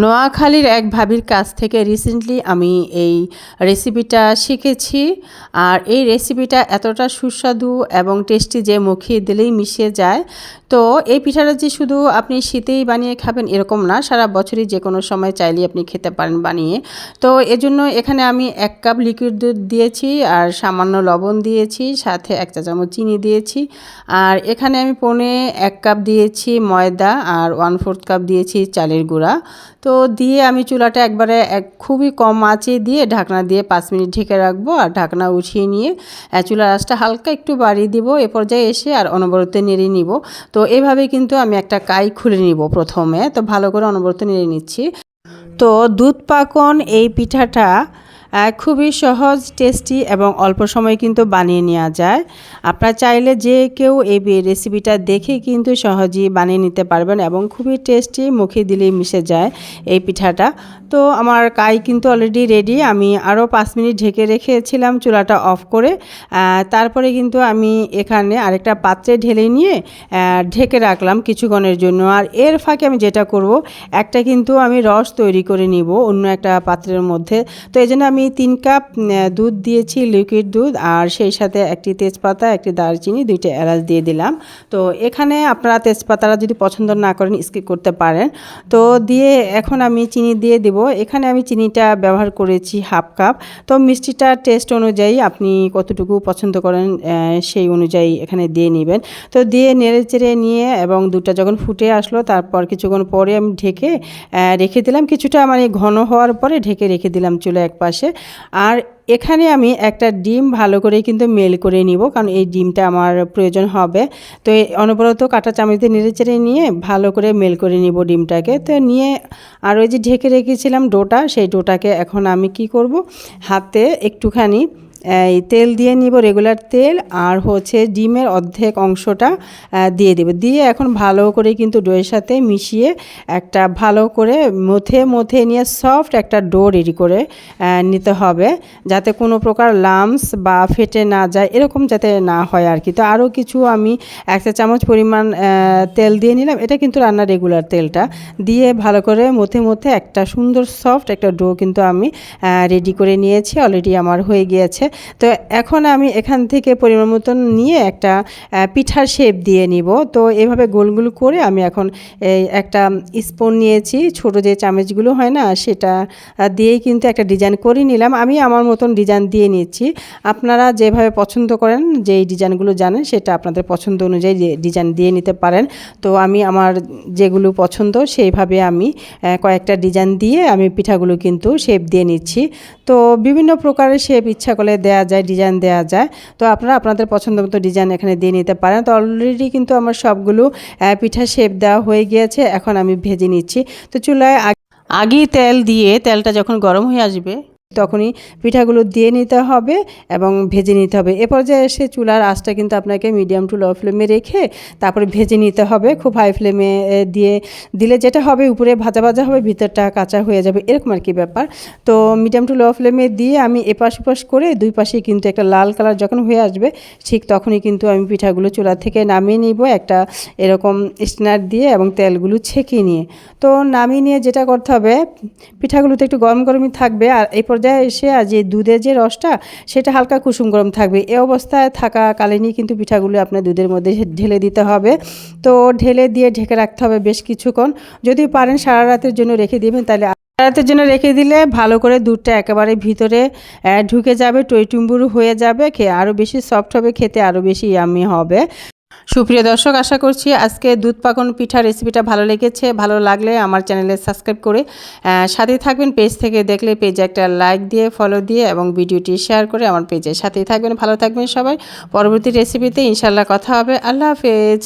নোয়াখালীর এক ভাবির কাছ থেকে রিসেন্টলি আমি এই রেসিপিটা শিখেছি। আর এই রেসিপিটা এতটা সুস্বাদু এবং টেস্টি যে মুখে দিলেই মিশে যায়। তো এই পিঠাটা যে শুধু আপনি শীতেই বানিয়ে খাবেন এরকম না, সারা বছরই যে কোনো সময় চাইলেই আপনি খেতে পারেন বানিয়ে। তো এজন্য এখানে আমি এক কাপ লিকুইড দুধ দিয়েছি আর সামান্য লবণ দিয়েছি, সাথে এক চা চামচ চিনি দিয়েছি। আর এখানে আমি পনে এক কাপ দিয়েছি ময়দা আর ওয়ান ফোর্থ কাপ দিয়েছি চালের গুঁড়া। তো দিয়ে আমি চুলাটা একবারে এক খুবই কম আঁচে দিয়ে ঢাকনা দিয়ে পাঁচ মিনিট ঢেকে রাখব আর ঢাকনা উঠিয়ে নিয়ে চুলার আঁচটা হালকা একটু বাড়িয়ে দিব, এ পর্যায়ে এসে আর অনবরত নেড়ে নিব। তো এভাবে কিন্তু আমি একটা কাই খুলে নিব প্রথমে, তো ভালো করে অনবরত নেড়ে নিচ্ছি। তো দুধ পাকন এই পিঠাটা খুবই সহজ টেস্টি এবং অল্প সময়ে কিন্তু বানিয়ে নেওয়া যায়। আপনারা চাইলে যে কেউ এই রেসিপিটা দেখে কিন্তু সহজেই বানিয়ে নিতে পারবেন এবং খুবই টেস্টি মুখে দিলেই মিশে যায় এই পিঠাটা। তো আমার কাই কিন্তু অলরেডি রেডি আমি আরও পাঁচ মিনিট ঢেকে রেখেছিলাম চুলাটা অফ করে। তারপরে কিন্তু আমি এখানে আরেকটা পাত্রে ঢেলে নিয়ে ঢেকে রাখলাম কিছুক্ষণের জন্য। আর এর ফাঁকে আমি যেটা করব, একটা কিন্তু আমি রস তৈরি করে নিব অন্য একটা পাত্রের মধ্যে। তো এই জন্য আমি তিন কাপ দুধ দিয়েছি লিকুইড দুধ, আর সেই সাথে একটি তেজপাতা, একটি দারচিনি, দুইটা এলাচ দিয়ে দিলাম। তো এখানে আপনারা তেজপাতারা যদি পছন্দ না করেন স্কিপ করতে পারেন। তো দিয়ে এখন আমি চিনি দিয়ে দেব। এখানে আমি চিনিটা ব্যবহার করেছি হাফ কাপ তো মিষ্টিটা টেস্ট অনুযায়ী আপনি কতটুকু পছন্দ করেন সেই অনুযায়ী এখানে দিয়ে নেবেন। তো দিয়ে নেড়ে চেড়ে নিয়ে এবং দুধটা যখন ফুটে আসলো, তারপর কিছুক্ষণ পরে আমি ঢেকে রেখে দিলাম। কিছুটা মানে ঘন হওয়ার পরে ঢেকে রেখে দিলাম চুলো এক পাশে আর এখানে আমি একটা ডিম ভালো করে কিন্তু মেল করে নিব, কারণ এই ডিমটা আমার প্রয়োজন হবে। তো অনবরত কাটা চামচতে নেড়ে চেড়ে নিয়ে ভালো করে মেল করে নিব ডিমটাকে। তো নিয়ে আর ওই যে ঢেকে রেখেছিলাম ডোটা, সেই ডোটাকে এখন আমি কি করব, হাতে একটুখানি এই তেল দিয়ে নিব রেগুলার তেল আর হচ্ছে ডিমের অর্ধেক অংশটা দিয়ে দেব। দিয়ে এখন ভালো করে কিন্তু ডোয়ের সাথে মিশিয়ে একটা ভালো করে মথে মথে নিয়ে সফট একটা ডো রেডি করে নিতে হবে যাতে কোনো প্রকার লামস বা ফেটে না যায়, এরকম যাতে না হয় আর কি। তো আরও কিছু আমি এক চামচ পরিমাণ তেল দিয়ে নিলাম। এটা কিন্তু রান্নার রেগুলার তেলটা। দিয়ে ভালো করে মথে মথে একটা সুন্দর সফট একটা ডো কিন্তু আমি রেডি করে নিয়েছি। অলরেডি আমার হয়ে গিয়েছে। তো এখন আমি এখান থেকে পরিমাণ মতন নিয়ে একটা পিঠার শেপ দিয়ে নিব। তো এভাবে গোল গোল করে আমি এখন একটা স্পুন নিয়েছি। ছোট যে চামচগুলো হয় না, সেটা দিয়েই কিন্তু একটা ডিজাইন করে নিলাম। আমি আমার মতন ডিজাইন দিয়ে নিচ্ছি। আপনারা যেভাবে পছন্দ করেন, যেই ডিজাইনগুলো জানেন, সেটা আপনাদের পছন্দ অনুযায়ী ডিজাইন দিয়ে নিতে পারেন। তো আমি আমার যেগুলো পছন্দ, সেইভাবে আমি কয়েকটা ডিজাইন দিয়ে আমি পিঠাগুলো কিন্তু শেপ দিয়ে নিচ্ছি। তো বিভিন্ন প্রকারের শেপ ইচ্ছা করলে দেওয়া যায় ডিজাইন দেওয়া যায়। তো আপনারা আপনাদের পছন্দ মতো ডিজাইন এখানে দিয়ে নিতে পারেন। তো অলরেডি কিন্তু আমার সবগুলো পিঠা শেপ দেওয়া হয়ে গিয়েছে। এখন আমি ভেজে নিচ্ছি। তো চুলায় আগ- তেল দিয়ে তেলটা যখন গরম হয়ে আসবে তখনই পিঠাগুলো দিয়ে নিতে হবে এবং ভেজে নিতে হবে। এ পর্যায়ে এসে চুলার আঁচটা কিন্তু আপনাকে মিডিয়াম টু লো ফ্লেমে রেখে তারপরে ভেজে নিতে হবে। খুব হাই ফ্লেমে দিয়ে দিলে যেটা হবে উপরে ভাজা ভাজা হবে, ভিতরটা কাঁচা হয়ে যাবে, এরকম আর কি ব্যাপার। তো মিডিয়াম টু লো ফ্লেমে দিয়ে আমি এপাশ ওপাশ করে দুই পাশে কিন্তু একটা লাল কালার যখন হয়ে আসবে, ঠিক তখনই কিন্তু আমি পিঠাগুলো চুলা থেকে নামিয়ে নিব একটা এরকম স্ট্যান্ডার দিয়ে এবং তেলগুলো ছেঁকে নিয়ে। তো নামিয়ে নিয়ে যেটা করতে হবে, পিঠাগুলোতে একটু গরম গরমই থাকবে আর এই এসে আর যে দুধের যে রসটা, সেটা হালকা কুসুম গরম থাকবে। এ অবস্থায় থাকাকালীনই কিন্তু পিঠাগুলো আপনার দুধের মধ্যে ঢেলে দিতে হবে। তো ঢেলে দিয়ে ঢেকে রাখতে হবে বেশ কিছুক্ষণ। যদি পারেন সারা রাতের জন্য রেখে দিবেন, তাহলে রাতের জন্য রেখে দিলে ভালো করে দুধটা একেবারে ভিতরে ঢুকে যাবে, টইটুম্বুরু হয়ে যাবে, খেয়ে আরও বেশি সফট হবে, খেতে আরও বেশি ইয়ামি হবে। সুপ্রিয় দর্শক, আশা করছি আজকে দুধ পাকন পিঠা রেসিপিটা ভালো লেগেছে। ভালো লাগলে আমার চ্যানেলে সাবস্ক্রাইব করে সাথে থাকবেন। পেজ থেকে দেখলে পেজে একটা লাইক দিয়ে ফলো দিয়ে এবং ভিডিওটি শেয়ার করে আমার পেজে সাথেই থাকবেন। ভালো থাকবেন সবাই। পরবর্তী রেসিপিতে ইনশাল্লাহ কথা হবে। আল্লাহ হাফেজ।